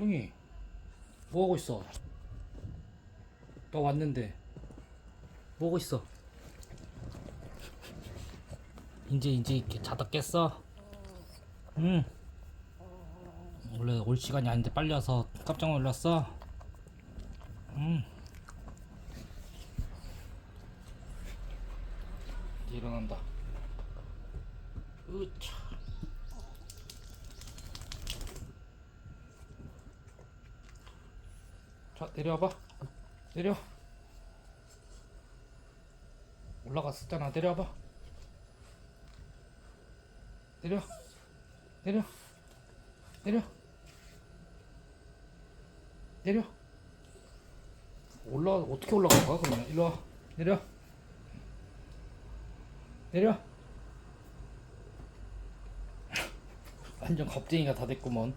뚱이 뭐 하고 있어? 너 왔는데 뭐 하고 있어? 이제 이제 이렇게 자다 깼어? 응. 원래 올 시간이 아닌데 빨리 와서 깜짝 놀랐어? 응. 일어난다. 으차. 자 내려와봐. 내려. 올라갔었잖아. 내려와봐. 내려. 내려. 내려. 내려. 올라 어떻게 올라갈 거야 그러면? 일로 와. 내려. 내려. 완전 겁쟁이가 다 됐구먼